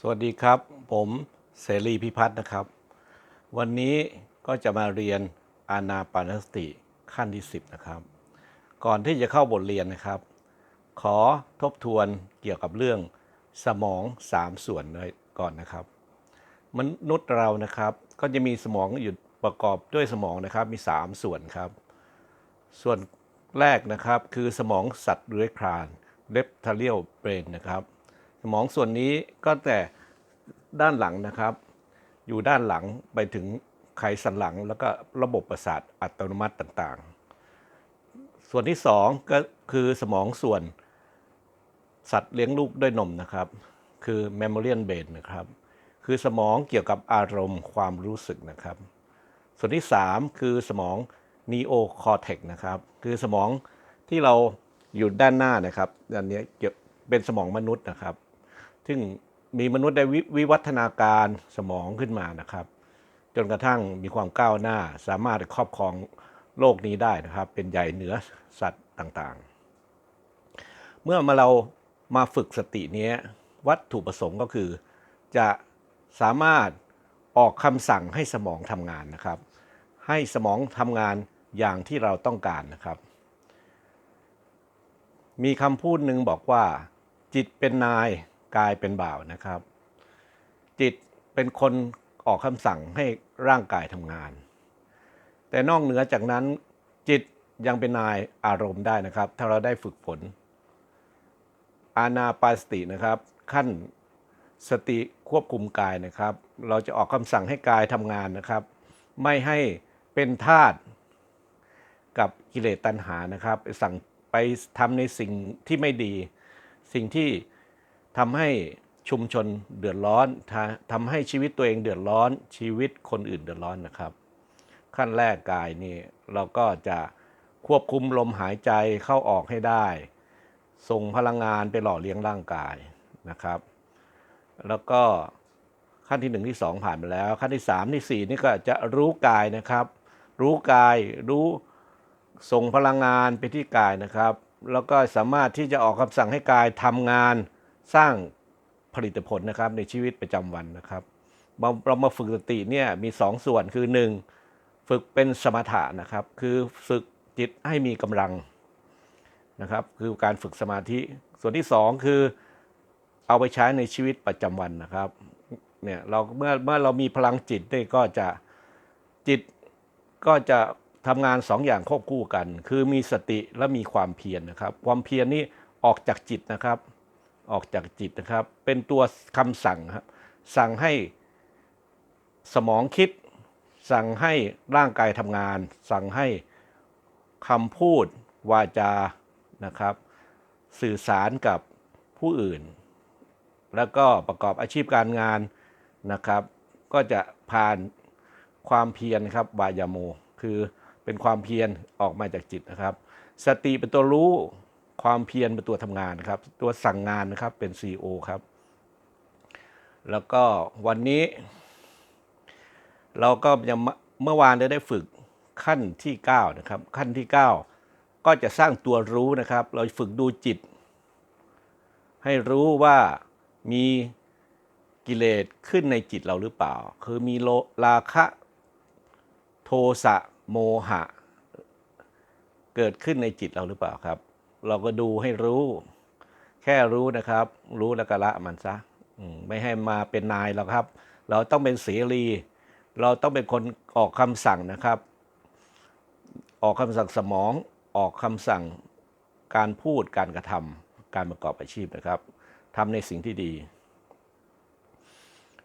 สวัสดีครับ ผมเสรีพิพัฒน์นะครับ วันนี้ก็จะมาเรียนอานาปานสติขั้นที่ 10 นะครับ ก่อนที่จะเข้าบทเรียนนะครับ ขอทบทวนเกี่ยวกับเรื่องสมอง 3 ส่วนเลยก่อนนะครับ มนุษย์เรานะครับก็จะมีสมองอยู่ประกอบด้วยสมองนะครับมี 3 ส่วนครับ ส่วนแรกนะครับคือสมองสัตว์เลื้อยคลาน reptilian brain นะครับ มองส่วนนี้ก็แต่ด้านหลังนะครับ อยู่ด้านหลังไปถึงไขสันหลังแล้วก็ระบบประสาทอัตโนมัติต่างๆ ส่วนที่สองก็คือสมองส่วนสัตว์เลี้ยงลูกด้วยนมนะครับ คือ mammalian brain นะครับ คือสมองเกี่ยวกับอารมณ์ความรู้สึกนะครับ ส่วนที่ 3 คือสมอง neocortex นะครับ คือสมองที่เราอยู่ด้านหน้านะครับอันนี้เกี่ยวเป็นสมองมนุษย์นะครับ ซึ่งมีมนุษย์ได้วิวัฒนาการสมองขึ้นมานะครับ จนกระทั่งมีความก้าวหน้าสามารถครอบครองโลกนี้ได้นะครับ เป็นใหญ่เหนือสัตว์ต่างๆ เมื่อมาเรามาฝึกสตินี้วัตถุประสงค์ก็คือ จะสามารถออกคำสั่งให้สมองทำงานนะครับ ให้สมองทำงานอย่างที่เราต้องการนะครับ มีคำพูดหนึ่งบอกว่า จิตเป็นนาย กายเป็นบ่าวนะครับ จิตเป็นคนออกคำสั่งให้ร่างกายทำงาน แต่นอกเหนือจากนั้น จิตยังเป็นนายอารมณ์ได้นะครับ ถ้าเราได้ฝึกฝน อานาปาสตินะครับ ขั้นสติควบคุมกายนะครับ เราจะออกคำสั่งให้กายทำงานนะครับ ไม่ให้เป็นทาสกับกิเลสตัณหานะครับไปสั่งไปทำในสิ่งที่ไม่ดี สิ่งที่ ทำให้ชุมชนเดือดร้อนทาทำให้ชีวิตตัวเองเดือดร้อน ชีวิตคนอื่นเดือดร้อนนะครับ ขั้นแรกกายนี่เราก็จะควบคุมลมหายใจเข้าออกให้ได้ ส่งพลังงานไปหล่อเลี้ยงร่างกายนะครับ แล้วก็ขั้นที่หนึ่งที่สองผ่านไปแล้ว ขั้นที่สามที่สี่นี่ก็จะรู้กายนะครับ รู้กายรู้ส่งพลังงานไปที่กายนะครับ แล้วก็สามารถที่จะออกคำสั่งให้กายทำงาน สร้างผลิตผลนะครับในชีวิตประจำวันนะครับเราเรามาฝึกสติเนี่ยมีสองส่วนคือหนึ่งฝึกเป็นสมถะนะครับ คือฝึกจิตให้มีกำลังนะครับ คือการฝึกสมาธิ ส่วนที่สองคือเอาไปใช้ในชีวิตประจำวันนะครับเนี่ยเราเมื่อเมื่อเรามีพลังจิตเนี่ก็จะจิตก็จะทำงานสองอย่างควบคู่กัน คือมีสติและมีความเพียรนะครับ ความเพียรนี่ออกจากจิตนะครับ ออกจากจิตนะครับ เป็นตัวคำสั่งครับสั่งให้สมองคิด สั่งให้ร่างกายทำงาน สั่งให้คำพูดวาจานะครับ สื่อสารกับผู้อื่น แล้วก็ประกอบอาชีพการงานนะครับ ก็จะผ่านความเพียรครับวายาโม คือเป็นความเพียรออกมาจากจิตนะครับ สติเป็นตัวรู้ ความเพียรเป็นตัวทำงานนะครับ ตัวสั่งงานนะครับเป็น CEO ครับ แล้วก็วันนี้ เราก็ยังเมื่อวานได้ได้ฝึกขั้นที่ 9 นะครับ ขั้นที่ 9 ก็จะสร้างตัวรู้นะครับ เราฝึกดูจิต ให้รู้ว่ามีกิเลสขึ้นในจิตเราหรือเปล่า คือมีโลราคะโทสะโมหะ เกิดขึ้นในจิตเราหรือเปล่าครับ เราก็ดูให้รู้ แค่รู้นะครับ รู้แล้วก็ละมันซะไม่ให้มาเป็นนายเราครับ เราต้องเป็นเสรี เราต้องเป็นคนออกคำสั่งนะครับ ออกคำสั่งสมอง ออกคำสั่งการพูดการกระทำการประกอบอาชีพนะครับทำในสิ่งที่ดี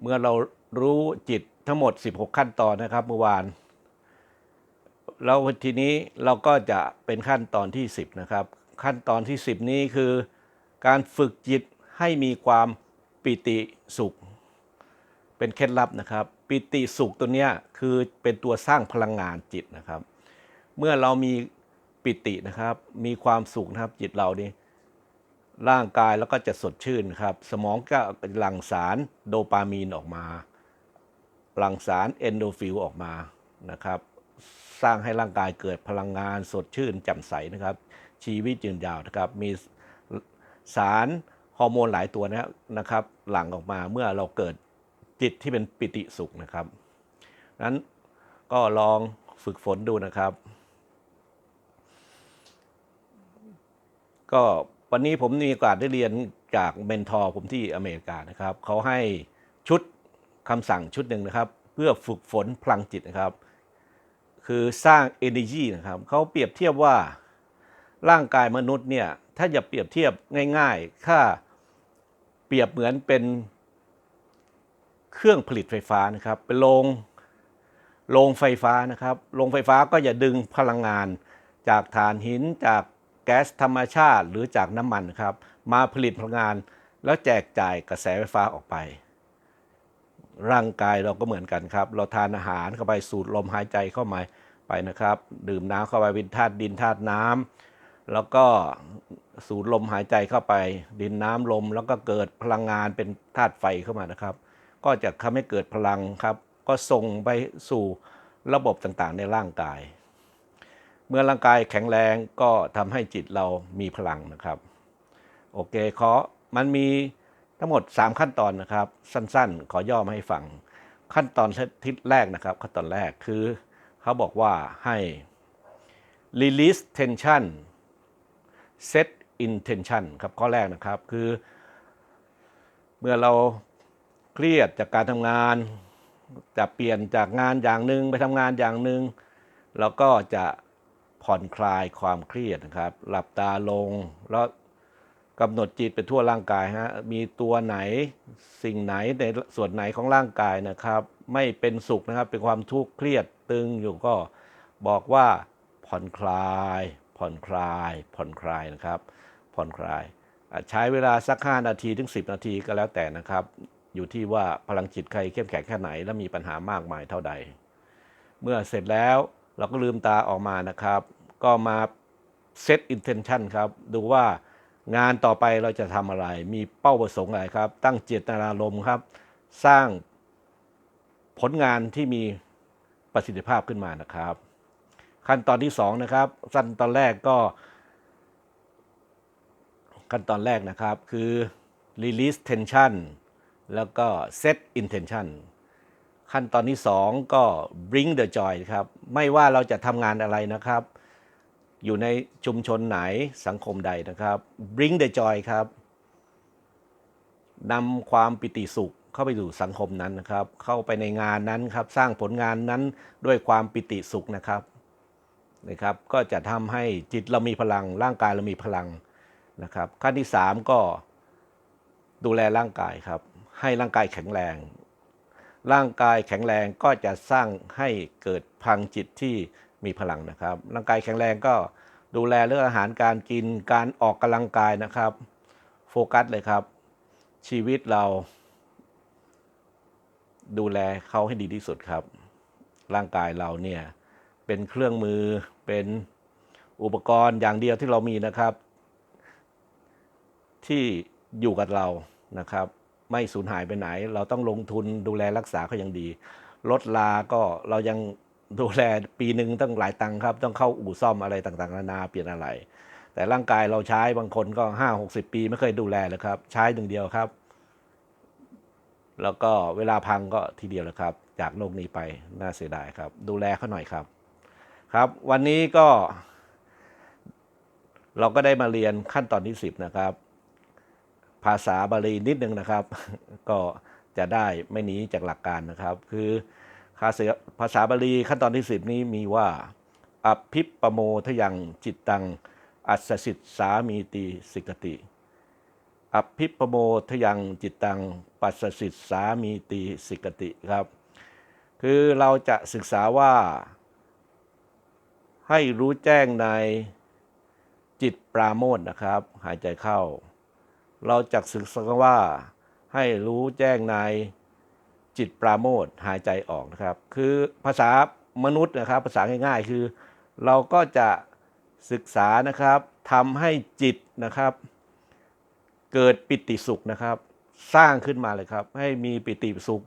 เมื่อเรารู้จิตทั้งหมด 16 ขั้นตอนนะครับเมื่อวานแล้วทีนี้เราก็จะเป็นขั้นตอนที่ 10 นะครับ ขั้นตอนที่ 10 นี้คือ การฝึกจิตให้มีความปิติสุข เป็นเคล็ดลับนะครับ ปิติสุขตัวเนี้ยคือเป็นตัวสร้างพลังงานจิตนะครับ เมื่อเรามีปิตินะครับ มีความสุขนะครับจิตเรานี่ร่างกายแล้วก็จะสดชื่นครับ สมองก็หลั่งสารโดปามีนออกมา หลั่งสารเอนโดฟิลออกมานะครับ สร้างให้ร่างกายเกิดพลังงานสดชื่นแจ่มใสนะครับ ชีวิตยืนยาวนะครับ มีสารฮอร์โมนหลายตัวนะนะครับ หลั่งออกมาเมื่อเราเกิดจิตที่เป็นปิติสุขนะครับนั้นก็ลองฝึกฝนดูนะครับ ก็วันนี้ผมมีโอกาสได้เรียนจากเมนทอร์ผมที่อเมริกานะครับ เขาให้ชุดคำสั่งชุดหนึ่งนะครับ เพื่อฝึกฝนพลังจิตนะครับ คือสร้าง energy นะครับ เขาเปรียบเทียบว่า ร่างกายมนุษย์เนี่ยถ้าอย่าเปรียบเทียบง่ายๆถ้าเปรียบเหมือนเป็นเครื่องผลิตไฟฟ้านะครับ เป็นโรงโรงไฟฟ้านะครับโรงไฟฟ้าก็อย่าดึงพลังงาน จากถ่านหินจากแก๊สธรรมชาติหรือจากน้ำมันนครับ มาผลิตพลังงานแล้วแจกจ่ายกระแสไฟฟ้าออกไป ร่างกายเราก็เหมือนกันครับ เราทานอาหารเข้าไปสูดลมหายใจเข้ามาไปนะครับ ดื่มน้ำเข้าไปเป็นธาตุดินธาตุน้ำ แล้วก็สูดลมหายใจเข้าไป ดินน้ำลมแล้วก็เกิดพลังงานเป็นธาตุไฟเข้ามานะครับ ก็จะทำให้เกิดพลังครับ ก็ส่งไปสู่ระบบต่างๆ ในร่างกาย เมื่อร่างกายแข็งแรงก็ทำให้จิตเรามีพลังนะครับ โอเคขอมันมีทั้งหมด 3 ขั้นตอนนะครับ สั้นๆ ขอย่อมาให้ฟัง ขั้นตอนที่แรกนะครับ ขั้นตอนแรกคือ เขาบอกว่าให้ release tension set intention ครับข้อแรกนะครับคือ เมื่อเราเครียดจากการทำงาน จะเปลี่ยนจากงานอย่างหนึ่งไปทำงานอย่างหนึ่งเราก็จะผ่อนคลายความเครียดนะครับ หลับตาลงแล้วกำหนดจิตไปทั่วร่างกายฮะมีตัวไหนสิ่งไหนในส่วนไหนของร่างกายนะครับ ไม่เป็นสุขนะครับเป็นความทุกข์เครียดตึงอยู่ก็บอกว่าผ่อนคลาย ผ่อนคลาย ผ่อนคลายนะครับ ผ่อนคลาย ใช้เวลาสัก 5 นาทีถึง 10 นาทีก็แล้วแต่นะครับ อยู่ที่ว่าพลังจิตใครเข้มแข็งแค่ไหนและมีปัญหามากมายเท่าใด เมื่อเสร็จแล้วเราก็ลืมตาออกมานะครับ ก็มาเซตอินเทนชันครับ ดูว่างานต่อไปเราจะทำอะไร มีเป้าประสงค์อะไรครับ ตั้งเจตนารมณ์ครับ สร้างผลงานที่มีประสิทธิภาพขึ้นมานะครับ ขั้นตอนที่2นะครับขั้นตอนแรกก็ ขั้นตอนแรกนะครับคือ release tension แล้วก็ set intention ขั้นตอนที่ 2 ก็ bring the joy ครับ ไม่ว่าเราจะทำงานอะไรนะครับ อยู่ในชุมชนไหนสังคมใดนะครับ bring the joy ครับนำความปิติสุขเข้าไปสู่สังคมนั้นนะครับ เข้าไปในงานนั้นครับ สร้างผลงานนั้นด้วยความปิติสุขนะครับ นะครับ ก็จะทำให้จิตเรามีพลัง ร่างกายเรามีพลังนะครับ ขั้นที่ 3 ก็ดูแลร่างกายครับ ให้ร่างกายแข็งแรง ร่างกายแข็งแรงก็จะสร้างให้เกิดพลังจิตที่มีพลังนะครับ ร่างกายแข็งแรงก็ดูแลเรื่องอาหารการกินการออกกำลังกายนะครับ โฟกัสเลยครับ ชีวิตเรา ดูแลเขาให้ดีที่สุดครับ ร่างกายเราเนี่ย เป็นเครื่องมือเป็นอุปกรณ์อย่างเดียวที่เรามีนะครับ ที่อยู่กับเรานะครับ ไม่สูญหายไปไหน เราต้องลงทุนดูแลรักษาเขาอย่างดีรถลาก็เรายังดูแลปีหนึ่งต้องหลายตังค์ครับ ต้องเข้าอู่ซ่อมอะไรต่างๆนานาเปลี่ยนอะไร แต่ร่างกายเราใช้บางคนก็ห้าหกสิบปีไม่เคยดูแลเลยครับ ใช้หนึ่งเดียวครับ แล้วก็เวลาพังก็ทีเดียวเลยครับ จากโลกนี้ไปน่าเสียดายครับ ดูแลเขาหน่อยครับ ครับ วันนี้ก็ เราก็ได้มาเรียนขั้นตอนที่10นะครับ ภาษาบาลีนิดนึงนะครับ ก็จะได้ไม่หนีจากหลักการนะครับ คือภาษาบาลีขั้นตอนที่10นี้มีว่าอภิปปโมทยังจิตตัง อัสสิทสามีติสิกติ อภิปโมทยังจิตตัง ปัสสิทสามีติสิกติครับ คือเราจะศึกษาว่า ให้รู้แจ้งในจิตปราโมทนะครับ หายใจเข้า เราจะศึกษาว่า ให้รู้แจ้งในจิตปราโมทหายใจออกนะครับ คือภาษามนุษย์นะครับ ภาษาง่ายๆ คือ เราก็จะศึกษานะครับทำให้จิตนะครับ เกิดปิติสุขนะครับ สร้างขึ้นมาเลยครับ ให้มีปิติสุข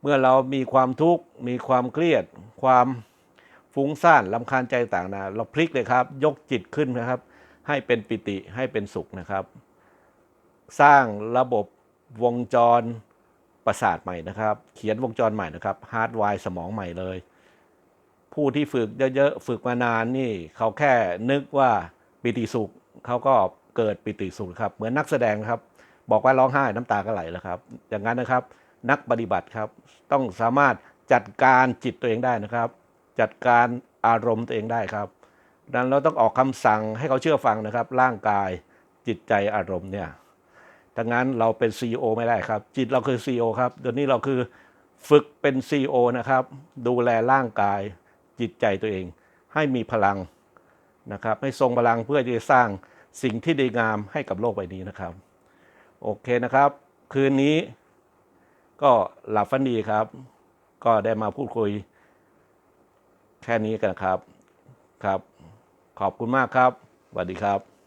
เมื่อเรามีความทุกข์มีความเครียดความ ฟุ้งซ่านลำคาญใจต่างนะเราพลิกเลยครับ ยกจิตขึ้นนะครับ ให้เป็นปิติให้เป็นสุขนะครับ สร้างระบบวงจรประสาทใหม่นะครับ เขียนวงจรใหม่นะครับฮาร์ดไวร์สมองใหม่เลย ผู้ที่ฝึกเยอะๆฝึกมานานนี่เขาแค่นึกว่าปิติสุขเขาก็เกิดปิติสุขครับ เหมือนนักแสดงครับ บอกว่าร้องไห้น้ำตาก็ไหลแล้วครับ อย่างนั้นนะครับนักปฏิบัติครับ ต้องสามารถจัดการจิตตัวเองได้นะครับ จัดการอารมณ์ตัวเองได้ครับดังนั้นเราต้องออกคำสั่งให้เขาเชื่อฟังนะครับ ร่างกายจิตใจอารมณ์เนี่ยดังนั้นเราเป็น CEO ไม่ได้ครับ จิตเราคือ CEO ครับเดี๋ยวนี้เราคือฝึกเป็น CEO นะครับ ดูแลร่างกายจิตใจตัวเอง ให้มีพลังนะครับ ให้ทรงพลังเพื่อจะสร้างสิ่งที่ดีงามให้กับโลกใบนี้นะครับ โอเคนะครับ คืนนี้ก็หลับฝันดีครับ ก็ได้มาพูดคุย แค่นี้กันครับครับ ขอบคุณมากครับสวัสดีครับ